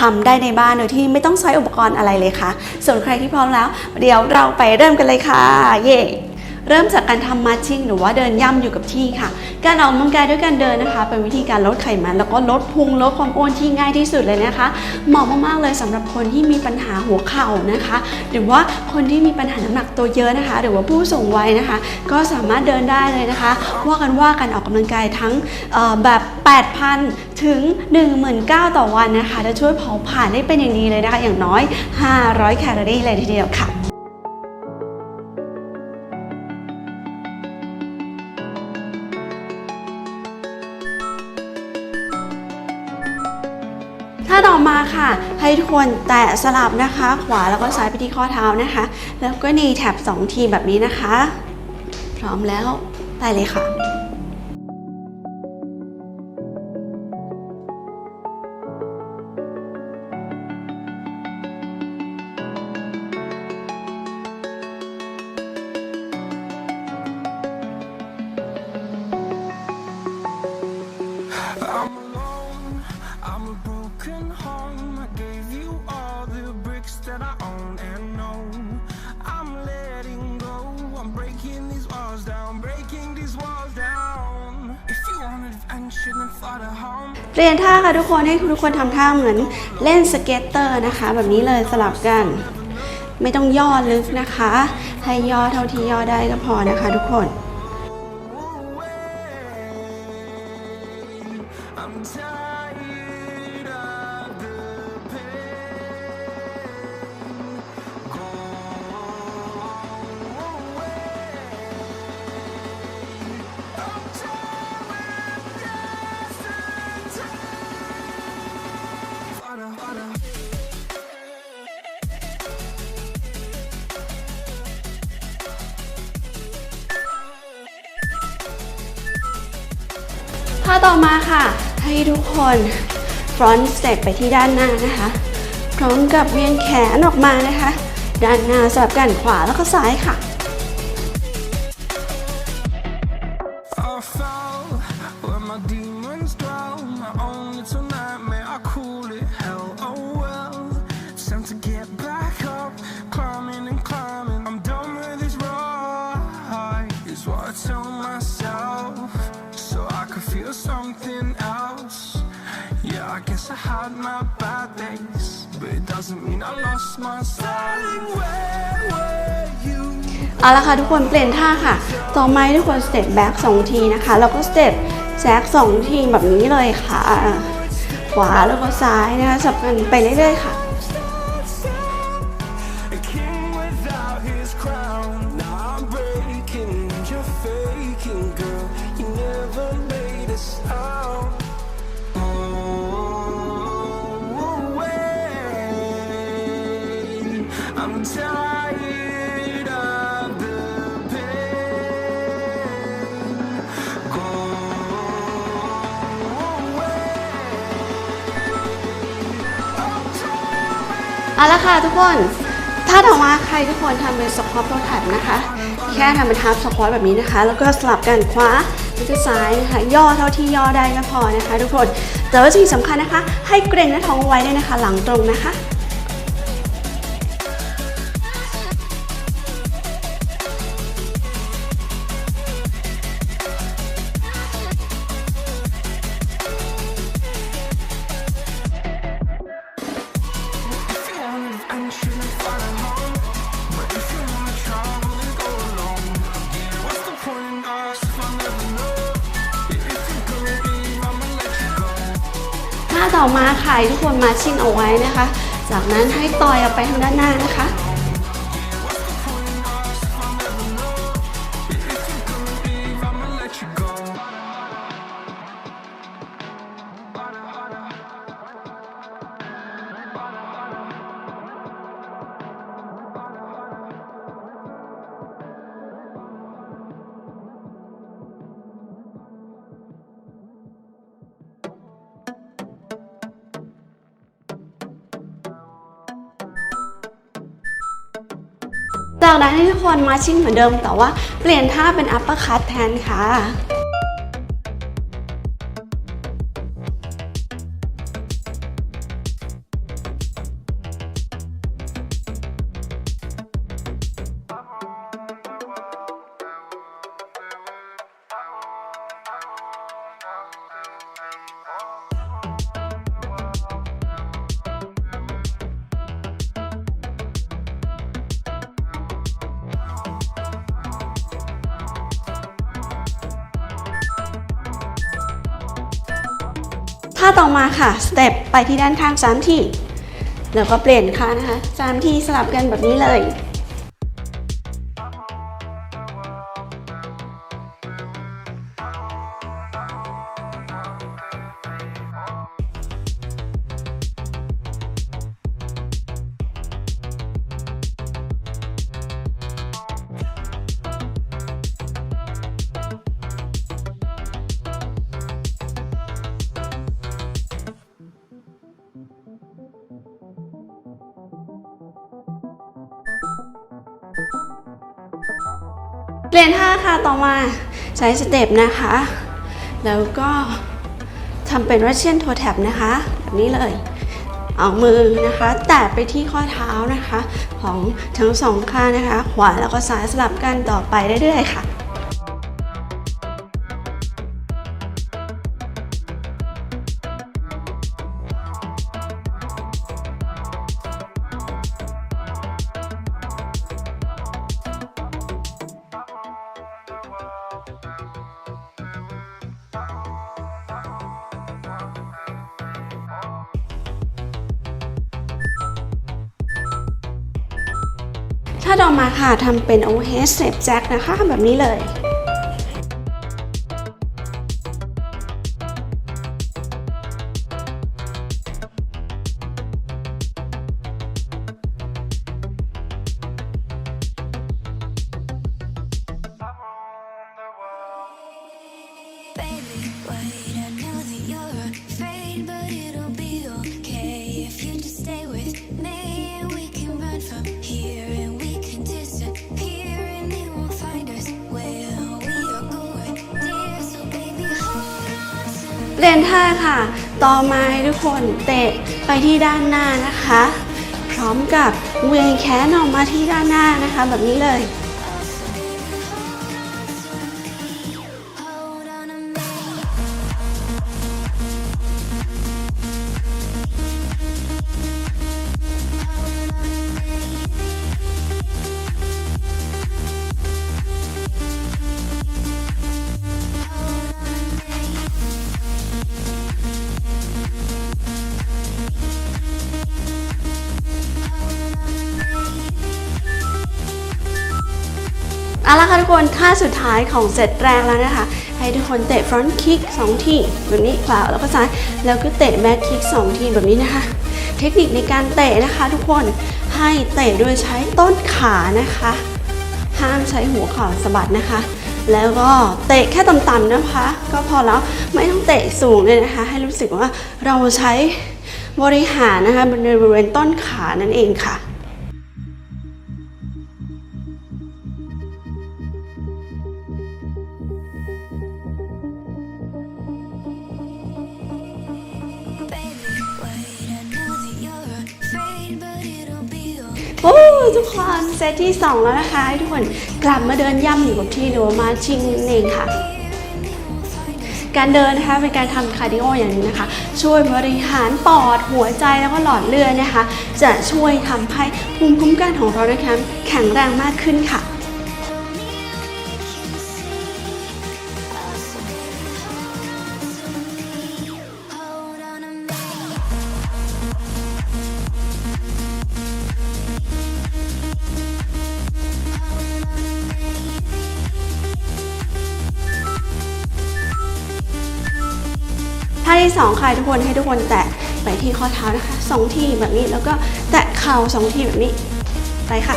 ทำได้ในบ้านโดยที่ไม่ต้องใช้อุปกรณ์อะไรเลยค่ะ ส่วนใครที่พร้อมแล้ว เดี๋ยวเราไปเริ่มกันเลยค่ะ เย่ เริ่มจากการทำมาร์ชิ่งหรือว่าเดินย่ำอยู่กับที่ค่ะ การออกกำลังกายด้วยการเดินนะคะ เป็นวิธีการลดไขมันแล้วก็ลดพุงลดความอ้วนที่ง่ายที่สุดเลยนะคะ เหมาะมากๆเลยสำหรับคนที่มีปัญหาหัวเข่านะคะ หรือว่าคนที่มีปัญหาน้ำหนักตัวเยอะนะคะ หรือว่าผู้สูงวัยนะคะ ก็สามารถเดินได้เลยนะคะว่ากันว่าการออกกำลังกายทั้งแบบ 8,000 ถึง 19,000ต่อวันนะคะจะช่วยเผาผลาญได้เป็นอย่างดีเลยนะคะ อย่างน้อย 500 แคลอรี่เลยทีเดียวค่ะ ให้ทุกคนแตะสลับนะคะ ขวาแล้วก็ซ้ายไปที่ข้อเท้านะคะ แล้วก็นีแท็บ2ทีแบบนี้นะคะ พร้อมแล้วไปเลยค่ะ เปลี่ยนท่าค่ะทุกคนให้ทุกคนทำท่าเหมือนเล่นสเก็ตเตอร์นะคะ แบบนี้เลยสลับกัน ไม่ต้องย่อลึกนะคะ ให้ย่อเท่าที่ย่อได้ก็พอนะคะ ทุกคน ท่าต่อมาค่ะ ให้ทุกคน front step ไปที่ด้านหน้านะคะ พร้อมกับเวียนแขนออกมานะคะ ด้านหน้าสลับกันขวาแล้วก็ซ้ายค่ะ I guess I had my bad days, but it doesn't mean I lost my styling. Where were you? เอาละค่ะทุกคนเปลี่ยนท่าค่ะ ต่อไม้ทุกคนสเต็ปแบ็ก2ทีนะคะ แล้วก็สเต็ปแซก2ทีแบบนี้เลยค่ะ ขวาแล้วก็ซ้ายนะคะสับกันไปเรื่อยๆค่ะ เอาละค่ะทุกคน ถ้าต่อมาใครทุกคนทำเป็นสควอตโปรแทบนะคะ แค่ทำเป็นทับสควอตแบบนี้นะคะ แล้วก็สลับกันขวาแล้วก็ซ้ายนะคะ ย่อเท่าที่ย่อได้ก็พอนะคะ ทุกคน แต่ว่าสิ่งสำคัญนะคะ ให้เกรงหน้าท้องไว้ด้วยนะคะ หลังตรงนะคะาค่ทุกคนมาชิ่นเอาไว้นะคะ จากนั้นให้ต่อยออกไปทางด้านหน้านะคะ จากนั้นให้ทุกคนมาชิ่งเหมือนเดิม แต่ว่าเปลี่ยนท่าเป็นอัปเปอร์คัตแทนค่ะ ท่าต่อมาค่ะสเต็ปไปที่ด้านข้างสามทีแล้วก็เปลี่ยนข้านะคะสามทีสลับกันแบบนี้เลย เปลี่ยนท่าค่ะต่อมาใช้สเต็ปนะคะ แล้วก็ทำเป็นรัสเชียนโทแท็บนะคะ แบบนี้เลย เอามือนะคะ แตะไปที่ข้อเท้านะคะ ของทั้งสองข้างนะคะ ขวาแล้วก็ซ้ายสลับกันต่อไปเรื่อยๆค่ะ ถ้าดอกมาค่ะทำเป็น overhead step jack นะคะแบบนี้เลย เรียนท่าค่ะ ต่อไม้ทุกคนเตะไปที่ด้านหน้านะคะ พร้อมกับเวียงแขนออกมาที่ด้านหน้านะคะ แบบนี้เลย เอาละค่ะทุกคนท่าสุดท้ายของเซตแรกแล้วนะคะ ให้ทุกคนเตะ front kick 2ทีแบบนี้ขวาแล้วก็ซ้าย แล้วก็เตะ back kick 2ทีแบบนี้นะคะ เทคนิคในการเตะนะคะ ทุกคนให้เตะโดยใช้ต้นขานะคะ ห้ามใช้หัวเข่าสะบัดนะคะ แล้วก็เตะแค่ต่ำๆนะคะ ก็พอแล้วไม่ต้องเตะสูงเลยนะคะ ให้รู้สึกว่าเราใช้บริหารนะคะบริเวณต้นขานั่นเองค่ะ โอ้ทุกคนเซตที่ 2 แล้วนะคะ ให้ทุกคนกลับมาเดินย่ำอยู่กับที่หรือว่ามาชิงนั่นเองค่ะ การเดินนะคะเป็นการทำคาร์ดิโออย่างนี้นะคะ ช่วยบริหารปอดหัวใจแล้วก็หลอดเลือดนะคะ จะช่วยทำให้ภูมิคุ้มกันของเรานะคะแข็งแรงมากขึ้นค่ะ 2ค่ะทุกคนให้ทุกคนแตะไปที่ข้อเท้านะคะ 2 ทีแบบนี้แล้วก็แตะเข่า2ทีแบบนี้ไปค่ะ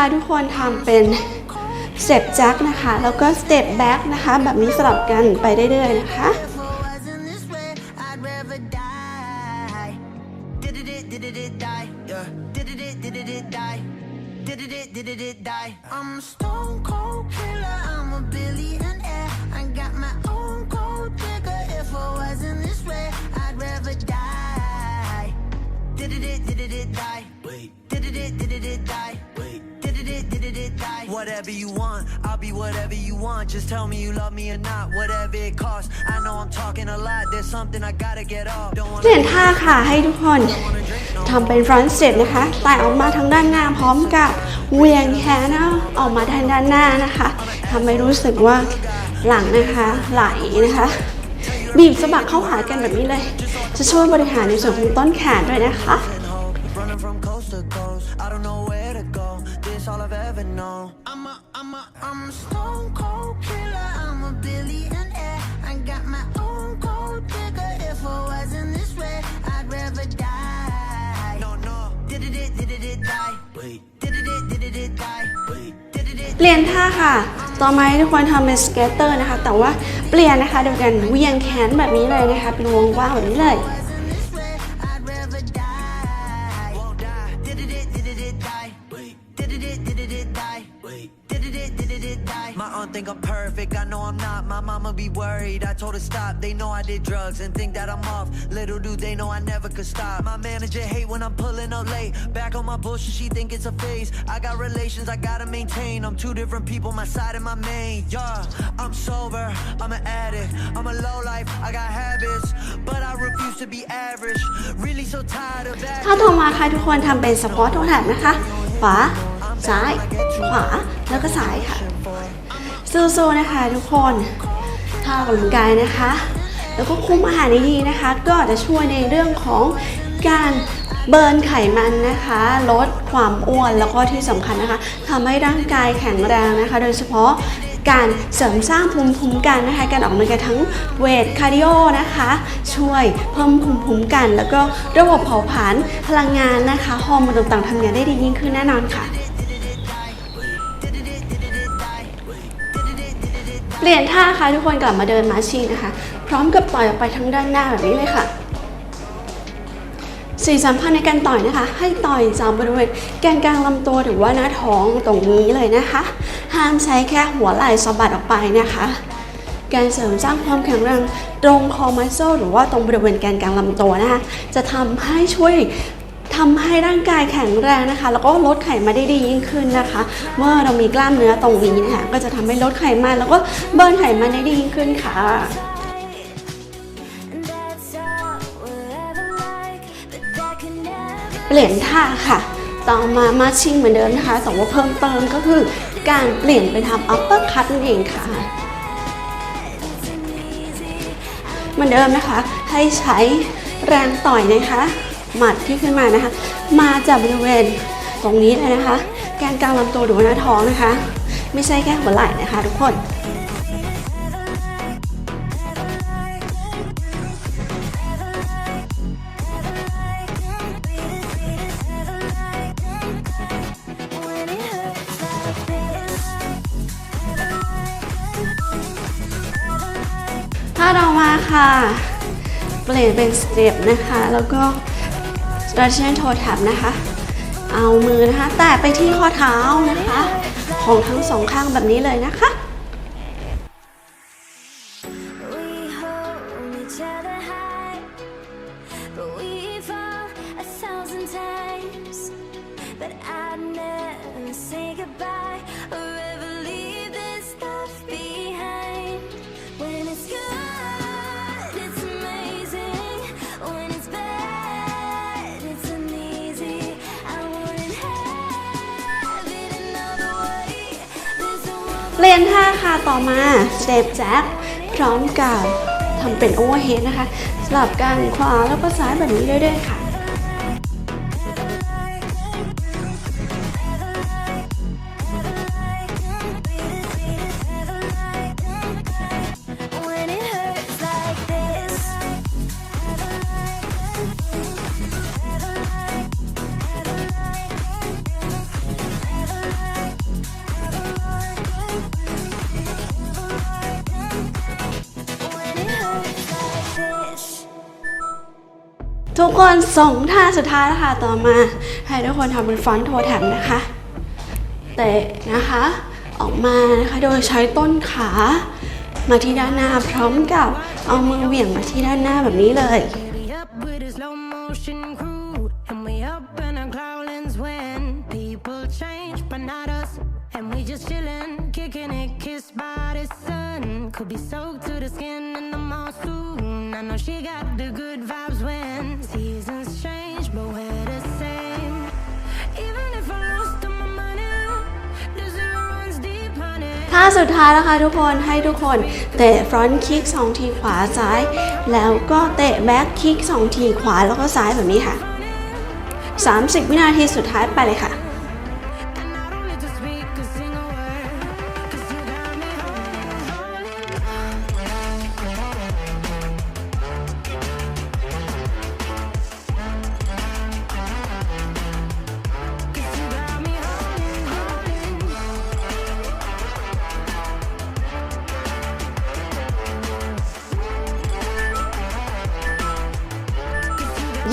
าต่อมาค่ะทุกคนทำเป็นสเต็ปแจ็คนะคะ แล้วก็สเต็ปแบ็กนะคะ แบบนี้สลับกันไปเรื่อยๆนะคะ If it wasn't this way, I'd rather die. Did it, did it, did it, die. Yeah. Did it, did it, did it, die. Did it, it, did it, it, die. I'm a stone cold killer. I'm a billionaire. I got my own gold digger. If I wasn't this way, I'd rather die. Did it, it, did it, it, die. Wait. Did it, it, did it, it, die. Wait. Did it, it, did it, it, die. Whatever you want, I'll be whatever you want. Just tell me you love me or not, whatever it costs. I know I'm talking a lot, there's something I gotta get off. Don't เป wanna ลี่ยนท่าค่ะให้ทุกคนทำเป็น front step นะคะไต่ออกมาทางด้านหน้าพร้อมกับเหวียงแขนเอาออกมาทางด้านหน้านะคะทำให้รู้สึกว่าหลังนะคะไหลนะคะ บีบสะบักเข้าหากันแบบนี้เลย จะช่วยบริหารในส่วนของต้นแขนด้วยนะคะ hope. Running from coast to coast, This all I've ever known. I'm a, I'm a, I'm a stone cold killer. I'm a billionaire. I got my own gold digger. If I wasn't this way, I'd rather die. No, no, Did it, it, did it, it, die. wait, Did it, it, did it, it, die. wait. Did it, it, เปลี่ยนท่าค่ะ ต่อมาให้ทุกคนทำเป็นสเกตเตอร์นะคะ แต่ว่าเปลี่ยนนะคะโดยการเหวียงแขนแบบนี้เลยนะคะ เป็นวงกว้างแบบนี้เลย be worried, I told her stop. They know I did drugs and think that I'm off. Little do they know I never could stop. My manager hate when I'm pulling up late. Back on my bullshit, she think it's a phase. I got relations I gotta maintain. I'm two different people, my side and my main. Yeah, I'm sober, I'm an addict. I'm a low life, I got habits, but I refuse to be average. Really so tired of that. ถ้าต่อมาค่ะทุกคนทำเป็นสควอตโทแท็บนะคะ ขวา ซ้าย ขวา แล้วก็ซ้ายค่ะสู้ๆนะคะทุกคน ถ้าออกกำลังกายนะคะ แล้วก็คุมอาหารดีๆนะคะ ก็จะช่วยในเรื่องของการเบิร์นไขมันนะคะ ลดความอ้วนแล้วก็ที่สำคัญนะคะทำให้ร่างกายแข็งแรงนะคะ โดยเฉพาะการเสริมสร้างภูมิคุ้มกันนะคะ การออกกำลังกายทั้งเวทคาร์ดิโอนะคะ ช่วยเพิ่มภูมิคุ้มกัน แล้วก็ระบบเผาผลาญพลังงานนะคะฮอร์โมนต่างๆทำงานได้ดียิ่งขึ้นแน่นอนค่ะ เปลี่ยนท่าค่ะทุกคนกลับมาเดินมาชิงนะคะ พร้อมกับต่อยออกไปทางด้านหน้าแบบนี้เลยค่ะสิ่งสำคัญในการต่อยนะคะ ให้ต่อยจากบริเวณแกนกลางลำตัวหรือว่าหน้าท้องตรงนี้เลยนะคะ ห้ามใช้แค่หัวไหล่สะบัดออกไปนะคะ การเสริมสร้างความแข็งแรงตรงคอมัสโซหรือว่าตรงบริเวณแกนกลางลำตัวนะคะ จะทำให้ช่วย ทำให้ร่างกายแข็งแรงนะคะ แล้วก็ลดไขมันได้ดียิ่งขึ้นนะคะ เมื่อเรามีกล้ามเนื้อตรงนี้นะคะก็จะทำให้ลดไขมันแล้วก็เบิร์นไขมันได้ดียิ่งขึ้นค่ะเปลี่ยนท่าค่ะ ต่อมามาชิงเหมือนเดิมนะคะแต่ว่าเพิ่มเติมก็คือการเปลี่ยนไปทำ upper cut นั่นเองค่ะเหมือนเดิมนะคะ ให้ใช้แรงต่อยนะคะ หมัดที่ขึ้นมานะคะ มาจากบริเวณตรงนี้เลยนะคะ แกนกลางลำตัวหรือว่าหน้าท้องนะคะ ไม่ใช่แค่หัวไหล่นะคะ ทุกคนถ้าเรามาค่ะ เปลี่ยนเป็นสเต็ปนะคะ แล้วก็ strategian toe tap นะคะ เอามือนะคะ แตะไปที่ข้อเท้านะคะ ของทั้งสองข้างแบบนี้เลยนะคะ เลียนท่าค่ะต่อมาสเตปแจ็คพร้อมกับทำเป็นโอเวอร์เฮดนะคะ สลับกันขวาแล้วก็ซ้ายแบบนี้เรื่อยๆค่ะ ทุกคนส่งท่าสุดท้ายแล้วค่ะต่อมา ให้ทุกคนทำเป็นฟอนต์โทแท็บนะคะเตะนะคะ ออกมานะคะโดยใช้ต้นขามาที่ด้านหน้าพร้อมกับเอามือเหวี่ยงมาที่ด้านหน้าแบบนี้เลย And we just chillin', kicking it, kissed by the sun. Could be soaked to the skin in the mall soon. I know she got the good vibes when seasons change, but we're the same. Even if I lost all my money, the zero runs deep, honey. ท่าสุดท้ายแล้วค่ะทุกคนให้ทุกคนเตะฟรอนต์คิก 2 ทีขวาซ้าย แล้วก็เตะแบ็คคิก 2 ทีขวาแล้วก็ซ้ายแบบนี้ค่ะ 30 วินาทีสุดท้ายไปเลยค่ะ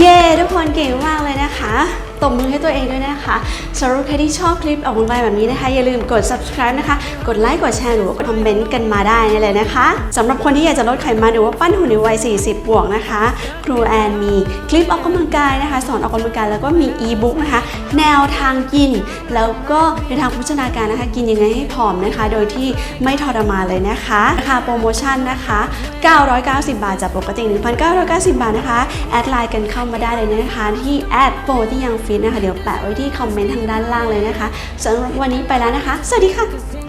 เย้ ทุกคนเก่งมากเลยนะคะ ตบมือให้ตัวเองด้วยนะคะสำหรับใครที่ชอบคลิปออกกำลังกายแบบนี้นะคะ อย่าลืมกด subscribe นะคะ กดไลค์กดแชร์หรือว่ากดคอมเมนต์กันมาได้นี่เลยนะคะสำหรับคนที่อยากจะลดไขมันหรือว่าปั้นหุ่นในวัย 40 บวกนะคะ ครูแอนมีคลิปออกกำลังกายนะคะ สอนออกกำลังกายแล้วก็มีอีบุ๊กนะคะ แนวทางกิน แล้วก็ในทางโภชนาการนะคะ กินยังไงให้ผอมนะคะ โดยที่ไม่ทรมานเลยนะคะราคาโปรโมชั่นนะคะ 990 บาทจากปกติ 1,990 บาทนะคะแอดไลน์กันเข้ามาได้เลยนะคะที่แอดโปรที่ยังฟตนะคะ เดี๋ยวแปะไว้ที่คอมเมนต์ทางด้านล่างเลยนะคะสำหรับวันนี้ไปแล้วนะคะ สวัสดีค่ะ